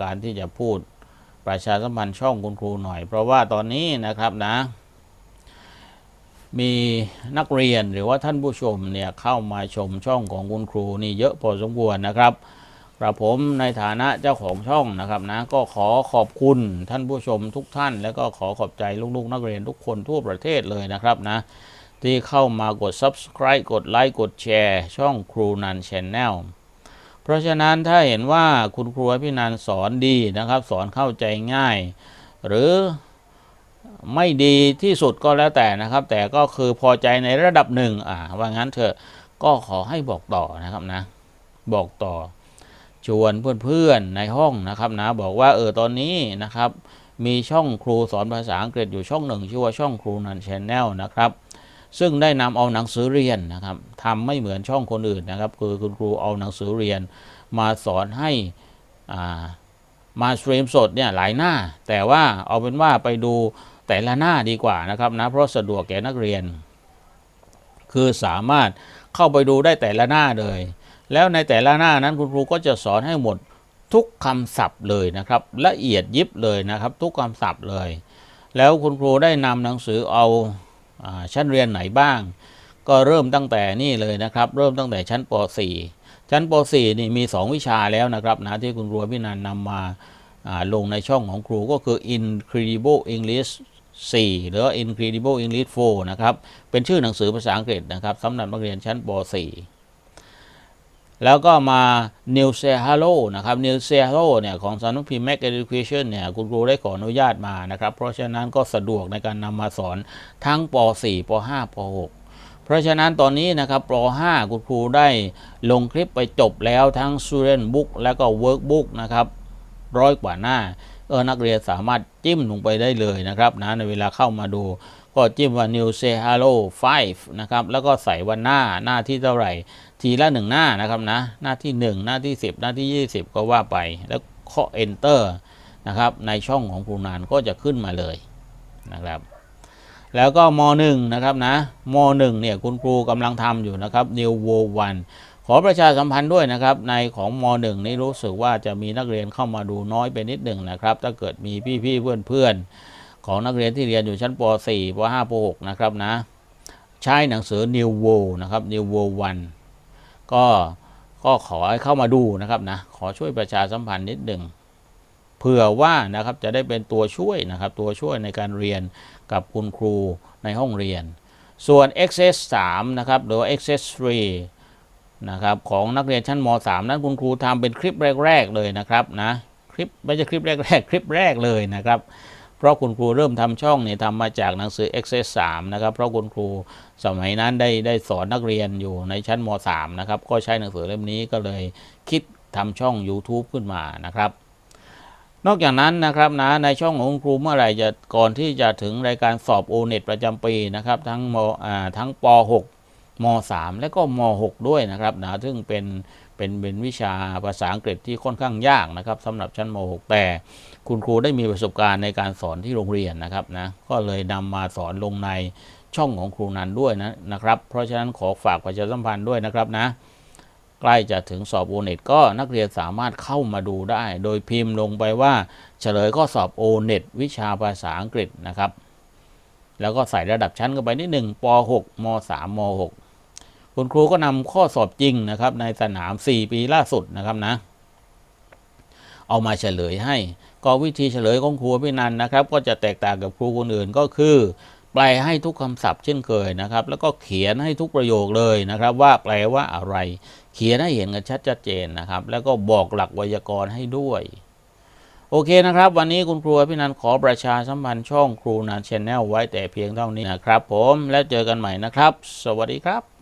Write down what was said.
การที่จะพูดประชาสัมพันธ์ช่องคุณครูหน่อย เพราะว่าตอนนี้นะครับนะ มีนักเรียนหรือว่าท่านผู้ชมเนี่ยเข้ามาชมช่องของคุณครูนี่เยอะพอสมควรนะครับกระผมในฐานะเจ้าของช่องนะครับนะก็ขอขอบคุณท่านผู้ชมทุกท่าน แล้วก็ขอขอบใจลูกๆ นักเรียนทุกคนทั่วประเทศเลยนะครับนะที่เข้ามากด subscribe กดไลค์กดแชร์ ช่องครูนันชแนล ราะฉะนั้นถ้าเห็นว่าคุณครูพี่นันสอนดีนะครับ สอนเข้าใจง่าย หรือไม่ดีที่สุดก็แล้วแต่นะครับ แต่ก็คือพอใจในระดับหนึ่งอ่าว่างั้นเถอะก็ขอให้บอกต่อนะครับนะ บอกต่อชวนเพื่อนๆในห้องนะครับนะ บอกว่าเออตอนนี้นะครับ มีช่องครูสอนภาษาอังกฤษอยู่ช่องหนึ่งชื่อว่าช่องครูนันชแนลนะครับ ซึ่งได้นำเอาหนังสือเรียนนะครับทำไม่เหมือนช่องคนอื่นนะครับ คือคุณครูเอาหนังสือเรียน มาสอนให้อ่ามาสตรีมสดเนี่ยหลายหน้า แต่ว่าเอาเป็นว่าไปดูแต่ละหน้าดีกว่านะครับนะเพราะสะดวกแก่นักเรียน คือสามารถเข้าไปดูได้แต่ละหน้าเลย แล้วในแต่ละหน้านั้นคุณครูก็จะสอนให้หมดทุกคำศัพท์เลยนะครับ ละเอียดยิบเลยนะครับ ทุกคำศัพท์เลย แล้วคุณครูได้นำหนังสือเอา ชั้นเรียนไหนบ้าง ก็เริ่มตั้งแต่นี่เลยนะครับ เริ่มตั้งแต่ชั้นป .4 ชั้นป .4 นี่มี 2 วิชาแล้วนะครับนะที่คุณครูพินันนำมาลงในช่องของครูก็คือ Incredible English 4 หรือ Incredible English 4 นะครับ เป็นชื่อหนังสือภาษาอังกฤษนะครับสำหรับนักเรียนชั้นป .4 แล้วก็มา New s e h a l o นะครับ New s e h a l o เนี่ยของสำนักพิมพ์ Mac Education เนี่ยคุณครูได้ขออนุญาตมานะครับ เพราะฉะนั้นก็สะดวกในการนำมาสอนทั้งป .4 ป .5 ป .6 เพราะฉะนั้นตอนนี้นะครับป .5 คุณครูได้ลงคลิปไปจบแล้วทั้ง Student Book แล้วก็ Workbook นะครับร้อยกว่าหน้า เออนักเรียนสามารถจิ้มลงไปได้เลยนะครับนะในเวลาเข้ามาดูก็จิ้มว่า New Say Hello 5 นะครับ แล้วก็ใส่วันหน้าหน้าที่เท่าไหร่ ทีละหนึ่งหน้านะครับนะ หน้าที่ 1 หน้าที่ 10 หน้าที่ 20 ก็ว่าไป แล้วข้อ Enter นะครับ ในช่องของครูนานก็จะขึ้นมาเลยนะครับ แล้วก็ม .1 นะครับนะม .1 เนี่ยคุณครูกำลังทำอยู่นะครับ New World 1ข อประชาสัมพันธ์ด้วยนะครับ ในของม .1 นี่รู้สึกว่าจะมีนักเรียนเข้ามาดูน้อยไปนิดหนึ่งนะครับ ถ้าเกิดมีพี่ๆเพื่อนๆ ของนักเรียนที่เรียนอยู่ชั้นป .4 ป .5 ป .6 นะครับนะ ใช้หนังสือ New World นะครับ New World 1ก็ก็ขอให้เข้ามาดูนะครับนะ ขอช่วยประชาสัมพันธ์นิดหนึ่งเผื่อว่านะครับจะได้เป็นตัวช่วยนะครับ ตัวช่วยในการเรียนกับคุณครูในห้องเรียน ส่วน Access 3นะครับหรือว่า Access 3 นะครับของนักเรียนชั้นม .3 นั้นคุณครูทำเป็นคลิปแรก ๆ เลยนะครับนะคลิปไม่ใช่คลิปแรก ๆ คลิปแรกเลยนะครับ เพราะคุณครูเริ่มทำช่องเนี่ยทำมาจากหนังสือ Access 3นะครับเพราะคุณครูสมัยนั้นได้ได้สอนนักเรียนอยู่ในชั้นม .3 นะครับก็ใช้หนังสือเล่มนี้ก็เลยคิดทำช่อง YouTube ขึ้นมานะครับนอกจากนั้นนะครับนะในช่องของคุณครูเมื่อไหร่จะก่อนที่จะถึงรายการสอบโอเน็ตประจำปีนะครับ ทั้งมอ่าทั้งป .6 ม .3 และก็ม .6 ด้วยนะครับนะซึ่งเป็นเป็นเป็นวิชาภาษาอังกฤษที่ค่อนข้างยากนะครับสำหรับชั้นม .6 แต่คุณครูได้มีประสบการณ์ในการสอนที่โรงเรียนนะครับนะก็เลยนำมาสอนลงในช่องของครูนันด้วยนะนะครับ เพราะฉะนั้นขอฝากประชาสัมพันธ์ด้วยนะครับนะใกล้จะถึงสอบโอเน็ตก็นักเรียนสามารถเข้ามาดูได้ โดยพิมพ์ลงไปว่า เฉลยข้อสอบโอเน็ตวิชาภาษาอังกฤษนะครับ แล้วก็ใส่ระดับชั้นเข้าไปนิดหนึ่งป .6 ม .3 ม .6 คุณครูก็นำข้อสอบจริงนะครับ ในสนาม 4 ปีล่าสุดนะครับนะ เอามาเฉลยให้ ก็วิธีเฉลยของครูพี่นันนะครับ ก็จะแตกต่างกับครูคนอื่นก็คือ แปลให้ทุกคำศัพท์เช่นเคยนะครับ แล้วก็เขียนให้ทุกประโยคเลยนะครับ ว่าแปลว่าอะไร เขียนให้เห็นกันชัดเจนนะครับ แล้วก็บอกหลักไวยากรณ์ให้ด้วยโอเคนะครับ วันนี้คุณครูพี่นันขอประชาสัมพันธ์ช่องครูนันชแนลไว้แต่เพียงเท่านี้นะครับผมแล้วเจอกันใหม่นะครับ สวัสดีครับ